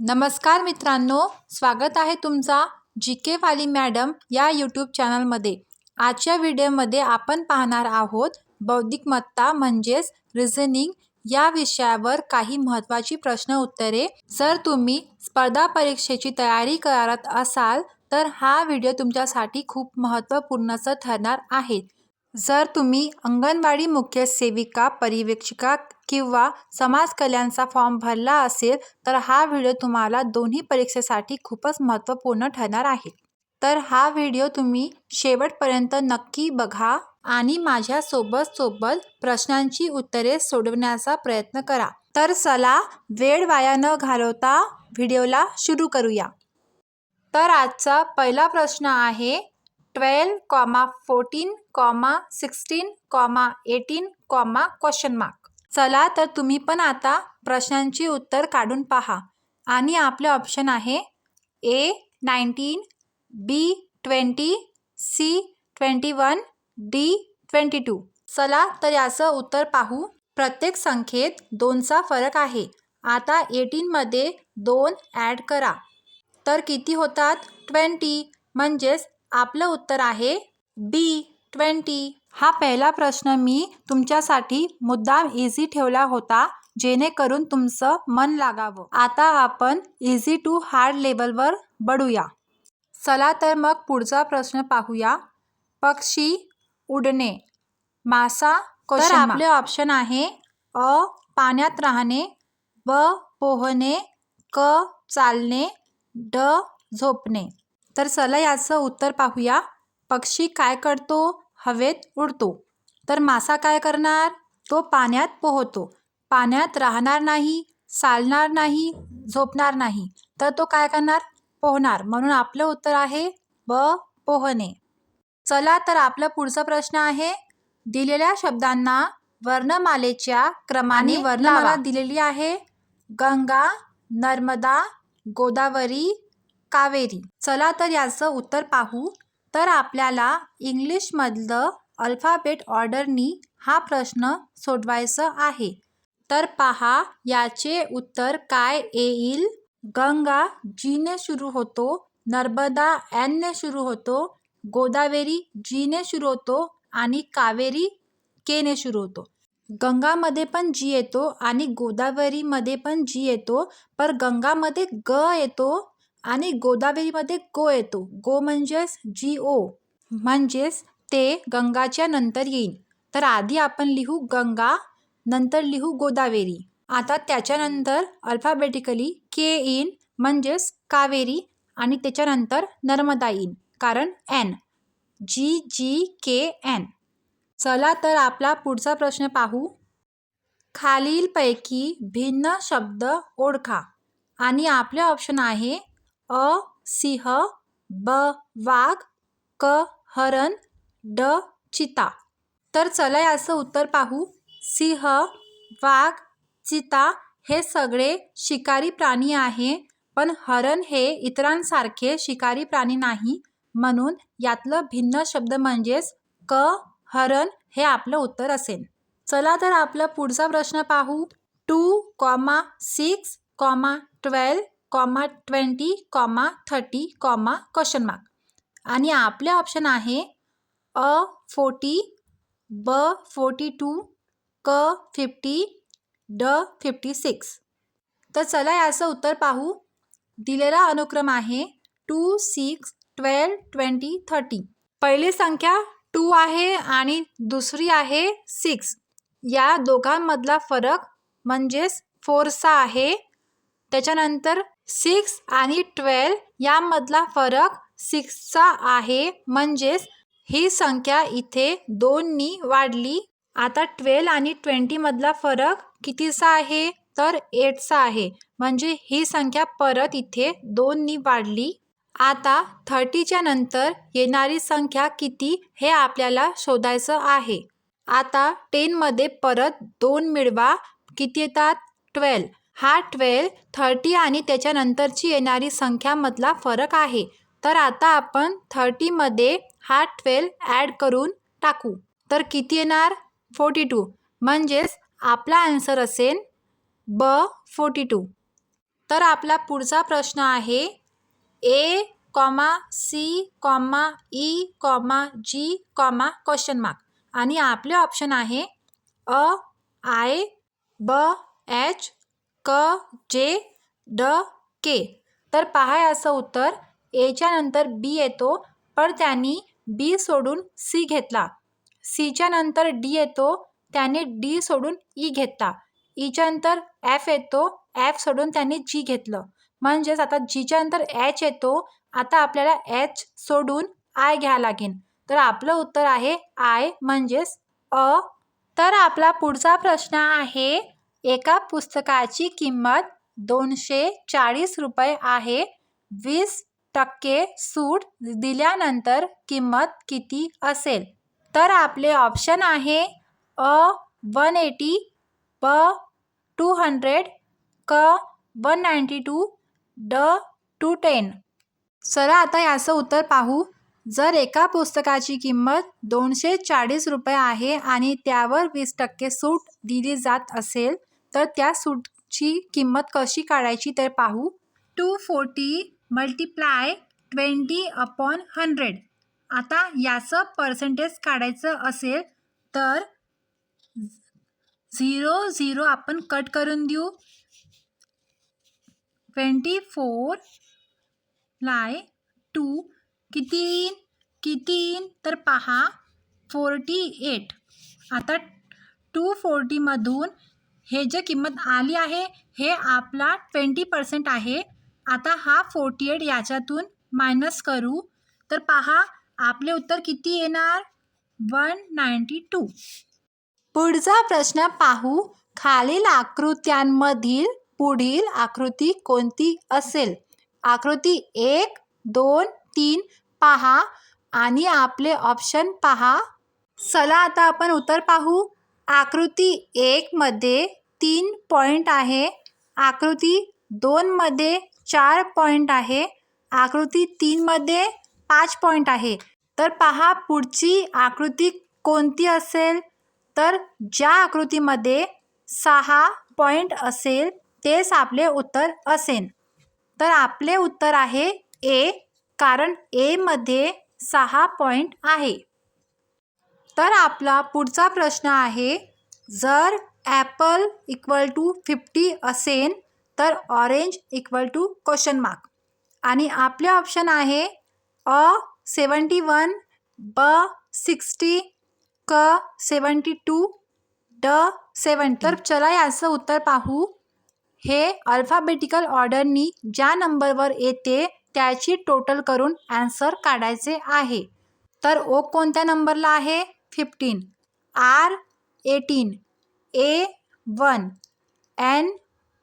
नमस्कार मित्रांनो स्वागत आहे तुमचा जी के वाली मॅडम या यूट्यूब चॅनलमध्ये. आजच्या व्हिडिओमध्ये आपण पाहणार आहोत बौद्धिकमत्ता म्हणजेच रिझनिंग या विषयावर काही महत्त्वाची प्रश्न उत्तरे. जर तुम्ही स्पर्धा परीक्षेची तयारी करत असाल तर हा व्हिडिओ तुमच्यासाठी खूप महत्त्वपूर्णचं ठरणार आहे. जर तुम्ही अंगणवाडी मुख्य सेविका परिवेक्षिका किंवा समाज कल्याणचा फॉर्म भरला असेल तर हा व्हिडिओ तुम्हाला दोन्ही परीक्षेसाठी खूपच महत्त्वपूर्ण ठरणार आहे. तर हा व्हिडिओ तुम्ही शेवटपर्यंत नक्की बघा आणि माझ्यासोबत सोबत प्रश्नांची उत्तरे सोडवण्याचा प्रयत्न करा. तर चला वेळ वाया न घालवता व्हिडिओला सुरू करूया. तर आजचा पहिला प्रश्न आहे twelve comma fourteen comma sixteen comma eighteen comma question mark चला तर तुम्ही पण आता प्रश्नांची उत्तर काढून पहा आणि आपले ऑप्शन आहे A nineteen B twenty C twenty one D twenty two चला तर याचं उत्तर पाहू प्रत्येक संख्येत दोनचा फरक आहे आता एटीनमध्ये दोन ॲड करा तर किती होतात ट्वेंटी म्हणजेच आपलं उत्तर आहे बी ट्वेंटी. हा पहिला प्रश्न मी तुमच्यासाठी मुद्दाम इझी ठेवला होता जेणेकरून तुमचं मन लागावं. आता आपण इझी टू हार्ड लेवलवर बढूया. चला तर मग पुढचा प्रश्न पाहूया. पक्षी उडणे. मासा तर आपले ऑप्शन आहे अ पाण्यात राहणे ब पोहणे क चालणे ड झोपणे. तर चला याचं उत्तर पाहूया. पक्षी काय करतो? हवेत उडतो. तर मासा काय करणार? तो पाण्यात पोहतो पाण्यात राहणार नाही चालणार नाही झोपणार नाही. तर तो काय करणार? पोहणार. म्हणून आपलं उत्तर आहे ब पोहणे. चला तर आपला पुढचा प्रश्न आहे. दिलेल्या शब्दांना वर्णमालेच्या क्रमाने वर्णमाला दिलेली आहे. गंगा नर्मदा गोदावरी कावेरी. चला तर याचं उत्तर पाहू. तर आपल्याला इंग्लिशमधलं अल्फाबेट ऑर्डरनी हा प्रश्न सोडवायचा आहे. तर पहा याचे उत्तर काय येईल? गंगा जीने सुरू होतो नर्मदा एनने सुरू होतो गोदावेरी जीने सुरू होतो आणि कावेरी केने सुरू होतो. गंगामध्ये पण जी येतो आणि गोदावरीमध्ये पण जी येतो पर गंगामध्ये ग येतो आणि गोदावरीमध्ये गो येतो. गो म्हणजेच जी ओ. म्हणजेच ते गंगाच्या नंतर येईल तर आधी आपण लिहू गंगा नंतर लिहू गोदावरी. आता त्याच्यानंतर अल्फाबेटिकली के इन म्हणजेच कावेरी आणि त्याच्यानंतर नर्मदा इन कारण N G G K N चला तर आपला पुढचा प्रश्न पाहू. खालीलपैकी भिन्न शब्द ओळखा. आणि आपले ऑप्शन आहे अ सिंह ब वाघ क हरण ड चिता. तर चला याचं उत्तर पाहू. सिंह वाघ चिता हे सगळे शिकारी प्राणी आहे पण हरण हे इतरांसारखे शिकारी प्राणी नाही म्हणून यातलं भिन्न शब्द म्हणजेच क हरण हे आपलं उत्तर असेल. चला तर आपला पुढचा प्रश्न पाहू. Two comma six comma twelve comma twenty comma thirty comma question mark आणि आपले ऑप्शन आहे अ फोर्टी ब फोर्टी टू क फिफ्टी ड फिफ्टी सिक्स तर चला याचं उत्तर पाहू. दिलेला अनुक्रम आहे two six twelve twenty thirty पहिली संख्या टू आहे आणि दुसरी आहे सिक्स या दोघांमधला फरक म्हणजेच फोरचा आहे. त्याच्यानंतर सिक्स आणि ट्वेल्व यामधला फरक सिक्सचा आहे. म्हणजेच ही संख्या इथे दोननी वाढली. आता ट्वेल्व आणि ट्वेंटीमधला फरक कितीचा आहे? तर एटचा आहे. म्हणजे ही संख्या परत इथे दोननी वाढली. आता थर्टीच्या नंतर येणारी संख्या किती हे आपल्याला शोधायचं आहे. आता टेनमध्ये परत दोन मिळवा. किती येतात? ट्वेल्व. हा ट्वेल्व थर्टी आणि त्याच्यानंतरची येणारी संख्यामधला फरक आहे. तर आता आपण थर्टीमध्ये हा ट्वेल्व ॲड करून टाकू. तर किती येणार? Forty two. म्हणजेच आपला आन्सर असेल ब फोर्टी टू. तर आपला पुढचा प्रश्न आहे A comma C comma E comma G comma question mark. आणि आपले ऑप्शन आहे अ आय ब एच क जे ड के. तर पहा याचं उत्तर. एच्या नंतर बी येतो. पण त्यांनी बी सोडून सी घेतला. सीच्या नंतर डी येतो. त्याने डी सोडून ई घेतला. E ईच्या नंतर एफ येतो. एफ सोडून त्यांनी जी घेतलं. म्हणजेच आता जीच्या नंतर एच येतो. आता आपल्याला एच सोडून आय घ्या लागेल. तर आपलं उत्तर आहे आय म्हणजेच अ. तर आपला पुढचा प्रश्न आहे एका पुस्तकाची किंमत दोनशे चाळीस रुपये आहे. वीस टक्के सूट दिल्यानंतर किंमत किती असेल? तर आपले ऑप्शन आहे अ वन एटी ब टू हंड्रेड क वन नाईंटी टू ड टू टेन. चला आता याचं उत्तर पाहू. जर एका पुस्तकाची किंमत दोनशे चाळीस रुपये आहे आणि त्यावर वीस टक्के सूट दिली जात असेल तर त्या सूटची किंमत कशी काढायची तर पाहू. Two forty multiply twenty upon hundred. आता याचं पर्सेंटेज काढायचं असेल तर झिरो झिरो आपण कट करून देऊ. ट्वेंटी फोर लाय टू. किती येईन? किती येईन? तर पहा फोर्टी एट. आता टू फोर्टीमधून हे जे किंमत आली आहे हे आपला ट्वेंटी पर्सेंट आहे. आता हा फोर्टी एट याच्यातून मायनस करू. तर पहा आपले उत्तर किती येणार? वन नाईंटी टू पुढचा प्रश्न पाहू. खालील आकृत्यांमधील पुढील आकृती कोणती असेल? आकृती एक दोन तीन पहा आणि आपले ऑप्शन पहा. चला आता आपण उत्तर पाहू. आकृती एकमध्ये तीन पॉईंट आहे. आकृती दोनमध्ये चार पॉईंट आहे. आकृती तीनमध्ये पाच पॉईंट आहे. तर पहा पुढची आकृती कोणती असेल? तर ज्या आकृतीमध्ये सहा पॉईंट असेल तेच आपले उत्तर असेल तर आपले उत्तर आहे ए कारण एमध्ये सहा पॉइंट आहे. तर आपला पुढचा प्रश्न आहे जर ॲपल इक्वल टू फिफ्टी असेल तर orange equal to question mark आणि आपले ऑप्शन आहे अ सेवन्टी वन ब सिक्स्टी क सेवन्टी टू ड सेवन तर चला याचं उत्तर पाहू. हे अल्फाबेटिकल ऑर्डरनी ज्या नंबरवर येते त्याची टोटल करून ॲन्सर काढायचे आहे. तर ओ कोणत्या नंबरला आहे? Fifteen R eighteen A one N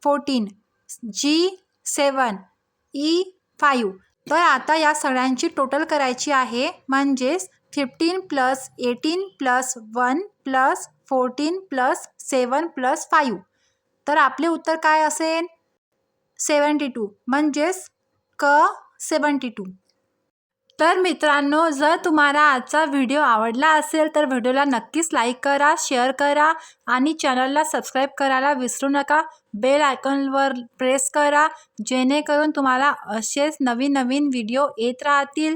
fourteen G seven E five तर आता या सगळ्यांची टोटल करायची आहे. म्हणजेच fifteen plus eighteen plus one plus fourteen plus seven plus five तर आपले उत्तर काय असेल? सेवन्टी टू म्हणजेच क सेवन्टी टू तर मित्रांनो जर तुम्हाला आजचा व्हिडिओ आवडला असेल तर व्हिडिओला नक्कीच लाईक करा शेअर करा आणि चॅनलला सबस्क्राईब करायला विसरू नका. बेल आयकॉनवर प्रेस करा जेणेकरून तुम्हाला असेच नवीन नवीन व्हिडिओ येत राहतील.